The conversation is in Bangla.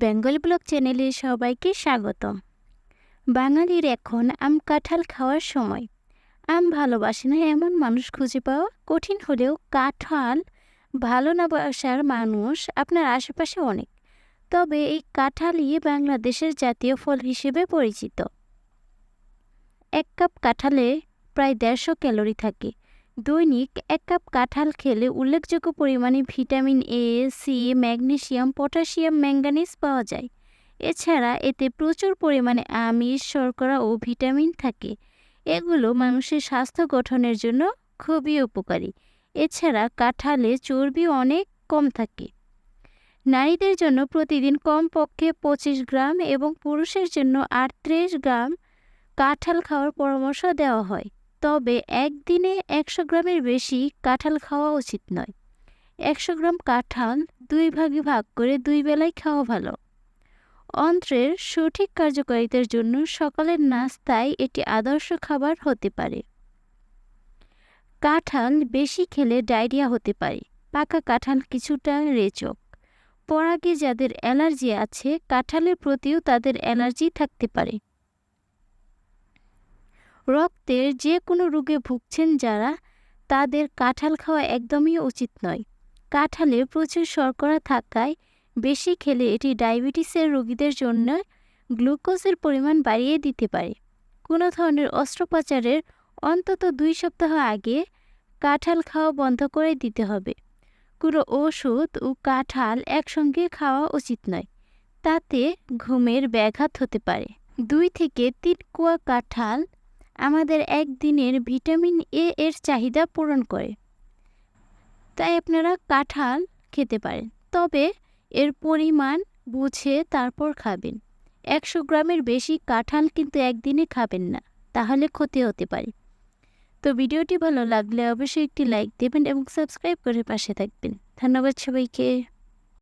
বেঙ্গলি ব্লগ চ্যানেলে সবাইকে স্বাগতম। বাঙালির এখন আম কাঁঠাল খাওয়ার সময়। আম ভালোবাসে না এমন মানুষ খুঁজে পাওয়া কঠিন হলেও কাঁঠাল ভালো না বাসার মানুষ আপনার আশেপাশে অনেক। তবে এই কাঁঠালই বাংলাদেশের জাতীয় ফল হিসেবে পরিচিত। এক কাপ কাঁঠালে প্রায় দেড়শো ক্যালোরি থাকে। দৈনিক এক কাপ কাঁঠাল খেলে উল্লেখযোগ্য পরিমাণে vitamin A C magnesium, potassium, manganese পাওয়া যায়। এছাড়া এতে প্রচুর পরিমাণে আমিষ, শর্করা ও ভিটামিন থাকে। এগুলো মানুষের স্বাস্থ্য গঠনের জন্য খুবই উপকারী। এছাড়া কাঁঠালে চর্বি অনেক কম থাকে। নারীদের জন্য প্রতিদিন কমপক্ষে পঁচিশ গ্রাম এবং পুরুষের জন্য আটত্রিশ গ্রাম কাঁঠাল খাওয়ার পরামর্শ দেওয়া হয়। তবে একদিনে একশো গ্রামের বেশি কাঁঠাল খাওয়া উচিত নয়। একশো গ্রাম কাঁঠাল দুই ভাগে ভাগ করে দুই বেলায় খাওয়া ভালো। অন্ত্রের সঠিক কার্যকারিতার জন্য সকালের নাস্তায় এটি আদর্শ খাবার হতে পারে। কাঁঠাল বেশি খেলে ডায়রিয়া হতে পারে। পাকা কাঁঠাল কিছুটা রেচক। পরাগে যাদের অ্যালার্জি আছে, কাঁঠালের প্রতিও তাদের অ্যালার্জি থাকতে পারে। রক্তের যে কোনো রোগে ভুগছেন যারা, তাদের কাঁঠাল খাওয়া একদমই উচিত নয়। কাঁঠালে প্রচুর শর্করা থাকায় বেশি খেলে এটি ডায়াবেটিসের রোগীদের জন্য গ্লুকোজের পরিমাণ বাড়িয়ে দিতে পারে। কোনো ধরনের অস্ত্রোপচারের অন্তত দুই সপ্তাহ আগে কাঁঠাল খাওয়া বন্ধ করে দিতে হবে। কোনো ওষুধ ও কাঁঠাল একসঙ্গে খাওয়া উচিত নয়। তাতে ঘুমের ব্যাঘাত হতে পারে। দুই থেকে তিন কুয়া কাঁঠাল আমাদের একদিনের ভিটামিন এ এর চাহিদা পূরণ করে। তাই আপনারা কাঁঠাল খেতে পারেন, তবে এর পরিমাণ বুঝে তারপর খাবেন। একশো গ্রামের বেশি কাঁঠাল কিন্তু একদিনে খাবেন না, তাহলে ক্ষতি হতে পারে। তো ভিডিওটি ভালো লাগলে অবশ্যই একটি লাইক দেবেন এবং সাবস্ক্রাইব করে পাশে থাকবেন। ধন্যবাদ সবাইকে।